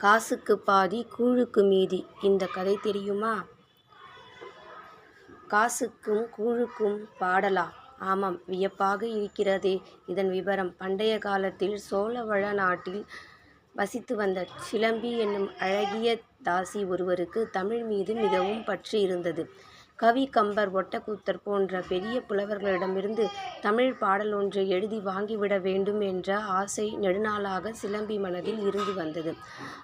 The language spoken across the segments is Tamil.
காசுக்கு பாதி கூழுக்கு மீதி இந்த கதை தெரியுமா? காசுக்கும் கூழுக்கும் பாடலா? ஆமாம் வியப்பாக இருக்கிறதே இதன் விவரம் பண்டைய காலத்தில் சோழவள நாட்டில் வசித்து வந்த சிலம்பி என்னும் அழகிய தாசி ஒருவருக்கு தமிழ் மீது மிகவும் பற்று இருந்தது. கவி கம்பர் ஒட்டக்கூத்தர் போன்ற பெரிய புலவர்களிடமிருந்து தமிழ் பாடல் ஒன்றை எழுதி வாங்கிவிட வேண்டும் என்ற ஆசை நெடுநாளாக சிலம்பி மனதில் இருந்து வந்தது.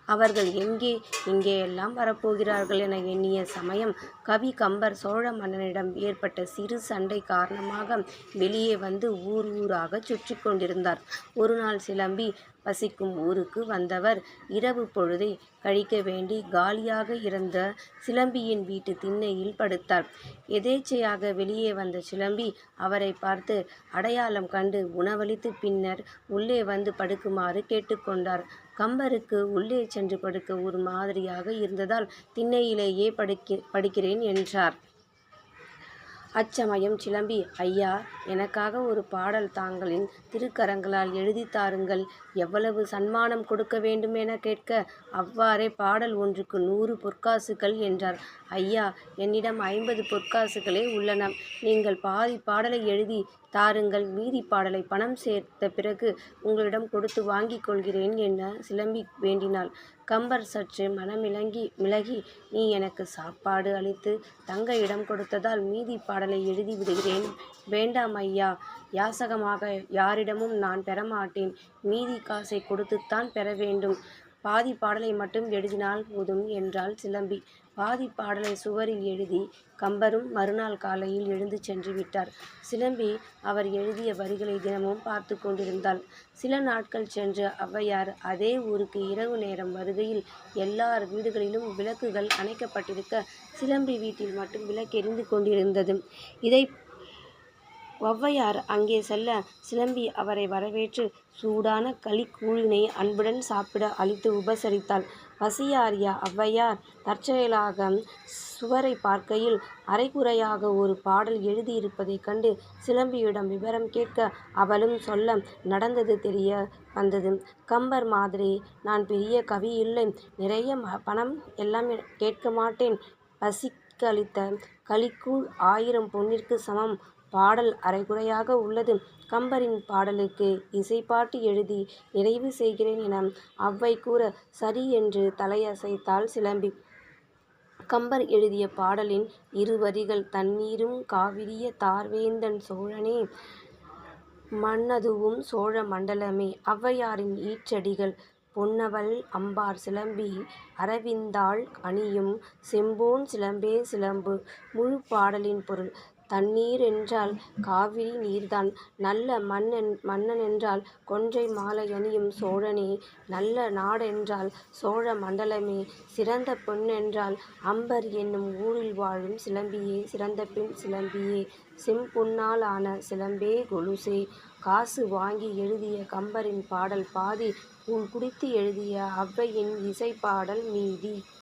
அவர்கள் எங்கே இங்கே எல்லாம் வரப்போகிறார்கள் என எண்ணிய சமயம் கவி கம்பர் சோழ மன்னனிடம் ஏற்பட்ட சிறு சண்டை காரணமாக வெளியே வந்து ஊர் ஊராக சுற்றி கொண்டிருந்தார். ஒருநாள் சிலம்பி வசிக்கும் ஊருக்கு வந்தவர் இரவு பொழுதை கழிக்க வேண்டி காலியாக இருந்த சிலம்பியின் வீட்டு திண்ணையில் படுத்தார். எதேச்சையாக வெளியே வந்த சிலம்பி அவரை பார்த்து அடையாளம் கண்டு உணவளித்து பின்னர் உள்ளே வந்து படுக்குமாறு கேட்டுக்கொண்டார் கம்பருக்கு உள்ளே சென்று படுக்க ஒரு மாதிரியாக இருந்ததால் திண்ணையிலேயே படுக்கிறேன் என்றார். அச்சமயம் சிலம்பி ஐயா எனக்காக ஒரு பாடல் தாங்களின் திருக்கரங்களால் எழுதித் தாருங்கள் எவ்வளவு சன்மானம் கொடுக்க வேண்டும் என கேட்க அவ்வாறே பாடல் ஒன்றுக்கு நூறு பொற்காசுகள் என்றார். ஐயா என்னிடம் ஐம்பது பொற்காசுகளே உள்ளன. நீங்கள் பாதி பாடலை எழுதித் தாருங்கள் மீதி பாடலை பணம் சேர்த்த பிறகு உங்களிடம் கொடுத்து வாங்கிக் கொள்கிறேன் என சிலம்பி வேண்டினாள். கம்பர் சற்று மனமிளகி நீ எனக்கு சாப்பாடு அளித்து தங்க இடம் கொடுத்ததால் மீதி பாடலை எழுதி விடுகிறேன். வேண்டாம் ஐயா யாசகமாக யாரிடமும் நான் பெறமாட்டேன் மீதி காசை கொடுத்துத்தான் பெற வேண்டும். பாதி பாடலை மட்டும் எழுதினால் போதும் என்றாள் சிலம்பி. பாதி பாடலை சுவரில் எழுதி கம்பரும் மறுநாள் காலையில் எழுந்து சென்று விட்டார். சிலம்பி அவர் எழுதிய வரிகளை தினமும் பார்த்து கொண்டிருந்தாள். சில நாட்கள் சென்று அவ்வையார் அதே ஊருக்கு இரவு நேரம் வருகையில் எல்லார் வீடுகளிலும் விளக்குகள் அணைக்கப்பட்டிருக்க சிலம்பி வீட்டில் மட்டும் விளக்கெரிந்து கொண்டிருந்தது. இதை ஒளவையார் அங்கே செல்ல சிலம்பி அவரை வரவேற்று சூடான களி கூழினை அன்புடன் சாப்பிட அளித்து உபசரித்தாள். பசியாரிய அவ்வையார் தற்செயலாக சுவரைப் பார்க்கையில் அரைகுறையாக ஒரு பாடல் எழுதியிருப்பதைக் கண்டு சிலம்பியிடம் விவரம் கேட்க அவளும் சொல்ல நடந்தது தெரிய வந்தது. கம்பர் மாதிரி நான் பெரிய கவி இல்லை நிறைய பணம் எல்லாம் கேட்க மாட்டேன் பசிக்களித்த களிக்கூழ் ஆயிரம் பொன்னிற்கு சமம் பாடல் அரைகுறையாக உள்ளது. கம்பரின் பாடலுக்கு இசைப்பாட்டு எழுதி நிறைவு செய்கிறேன் என அவ்வை கூற சரி என்று தலையசைத்தாள் சிலம்பி. கம்பர் எழுதிய பாடலின் இரு வரிகள் தண்ணீரும் காவிரிய தார்வேந்தன் சோழனே. மன்னதுவும் சோழ மண்டலமே. அவ்வையாரின் ஈற்றடிகள் பொன்னவள் அம்பார் சிலம்பி அரவிந்தாள் அணியும் செம்போன் சிலம்பே சிலம்பு முழு பாடலின் பொருள். தண்ணீர் என்றால் காவிரி நீர்தான். நல்ல மன்னன் மன்னனென்றால் கொன்றை மாலையணியும் சோழனே. நல்ல நாடென்றால் சோழ மண்டலமே. சிறந்த பெண்ணென்றால் அம்பர் என்னும் ஊரில் வாழும் சிலம்பியே. சிறந்த பெண் சிலம்பியே. செம்பொன்னால் ஆன சிலம்பே கொலுசே. காசு வாங்கி எழுதிய கம்பரின் பாடல் பாதி கூழ் குடித்து எழுதிய அவ்வையின் இசைப்பாடல் மீதி.